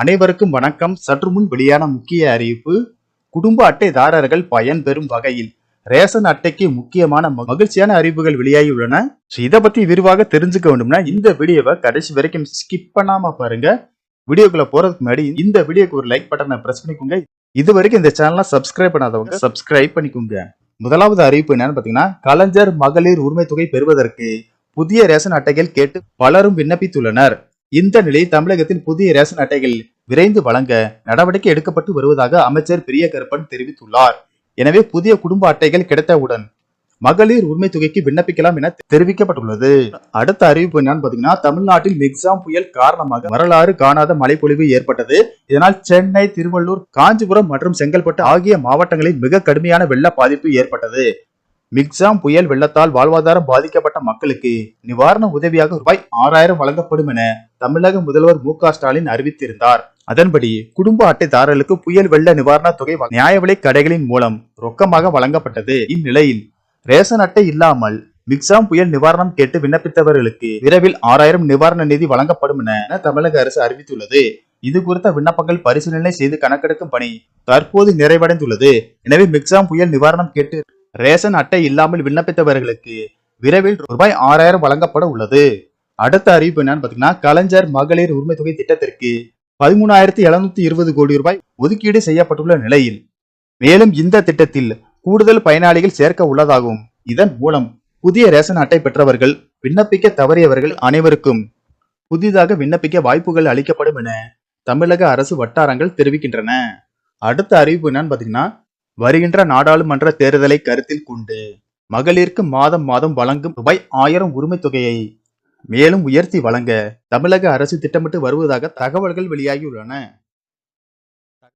அனைவருக்கும் வணக்கம். சற்று முன் வெளியான முக்கிய அறிவிப்பு குடும்ப அட்டைதாரர்கள் பயன்பெறும் வகையில் ரேஷன் அட்டைக்கு முக்கியமான மகிழ்ச்சியான அறிவுகள் வெளியாகி உள்ளன இதை பத்தி விரிவாக தெரிஞ்சுக்க வேண்டும்னா இந்த வீடியோவை கடைசி வரைக்கும் ஸ்கிப் பண்ணாம பாருங்க. வீடியோக்குள்ள போறதுக்கு முன்னாடி இந்த வீடியோக்கு ஒரு லைக் பட்டனை பிரஸ் பண்ணிக்கோங்க. இது வரைக்கும் இந்த சேனலை சப்ஸ்கிரைப் பண்ணாதவங்க சப்ஸ்கிரைப் பண்ணிக்கோங்க. முதலாவது அறிவிப்பு என்னன்னு பாத்தீங்கன்னா கலைஞர் மகளிர் உரிமை தொகை பெறுவதற்கு புதிய ரேஷன் அட்டைகள் கேட்டு பலரும் விண்ணப்பித்துள்ளனர். இந்த நிலையில் தமிழகத்தின் புதிய ரேஷன் அட்டைகள் விரைந்து வழங்க நடவடிக்கை எடுக்கப்பட்டு வருவதாக அமைச்சர் பெரிய கருப்பன் தெரிவித்துள்ளார். எனவே புதிய குடும்ப அட்டைகள் கிடைத்தவுடன் மகளிர் உரிமை தொகைக்கு விண்ணப்பிக்கலாம் என தெரிவிக்கப்பட்டுள்ளது. அடுத்த அறிவிப்பு என்னன்னு பாத்தீங்கன்னா தமிழ்நாட்டில் மிக்ஸாம் புயல் காரணமாக வரலாறு காணாத மழைப்பொழிவு ஏற்பட்டது. இதனால் சென்னை திருவள்ளூர் காஞ்சிபுரம் மற்றும் செங்கல்பட்டு ஆகிய மாவட்டங்களில் மிக கடுமையான வெள்ள பாதிப்பு ஏற்பட்டது. மிக்சாம் புயல் வெள்ளத்தால் வாழ்வாதாரம் பாதிக்கப்பட்ட மக்களுக்கு நிவாரண உதவியாக ரூபாய் ஆறாயிரம் வழங்கப்படும் என தமிழக முதல்வர் மு ஸ்டாலின் அறிவித்திருந்தார். அதன்படி குடும்ப அட்டைதாரர்களுக்கு புயல் வெள்ள நிவாரணத் தொகை நியாய விலை கடைகளின் மூலம் ரொக்கமாக வழங்கப்பட்டது. இந்நிலையில் ரேஷன் அட்டை இல்லாமல் மிக்ஸாம் புயல் நிவாரணம் கேட்டு விண்ணப்பித்தவர்களுக்கு விரைவில் ஆறாயிரம் நிவாரண நிதி வழங்கப்படும் என தமிழக அரசு அறிவித்துள்ளது. இது குறித்த விண்ணப்பங்கள் பரிசீலனை செய்து கணக்கெடுக்கும் பணி தற்போது நிறைவடைந்துள்ளது. எனவே மிக்ஸாம் புயல் நிவாரணம் கேட்டு ரேஷன் அட்டை இல்லாமல் விண்ணப்பித்தவர்களுக்கு விரைவில் ரூபாய் ஆறாயிரம் வழங்கப்பட உள்ளது. அடுத்த அறிவிப்பு என்னன்னு பாத்தீங்கன்னா கலைஞர் மகளிர் உரிமை தொகை திட்டத்திற்கு பதிமூணாயிரத்தி எழுநூத்தி இருபது கோடி ரூபாய் ஒதுக்கீடு செய்யப்பட்டுள்ள நிலையில் மேலும் இந்த திட்டத்தில் கூடுதல் பயனாளிகள் சேர்க்க உள்ளதாகவும் இதன் மூலம் புதிய ரேஷன் அட்டை பெற்றவர்கள் விண்ணப்பிக்க தவறியவர்கள் அனைவருக்கும் புதிதாக விண்ணப்பிக்க வாய்ப்புகள் அளிக்கப்படும் என தமிழக அரசு வட்டாரங்கள் தெரிவிக்கின்றன. அடுத்த அறிவிப்பு என்னன்னு பாத்தீங்கன்னா வருகின்ற நாடாளுமன்ற தேர்தலை கருத்தில் கொண்டு மகளிருக்கு மாதம் மாதம் வழங்கும் ரூபாய் ஆயிரம் உரிமை தொகையை மேலும் உயர்த்தி வழங்க தமிழக அரசு திட்டமிட்டு வருவதாக தகவல்கள் வெளியாகியுள்ளன.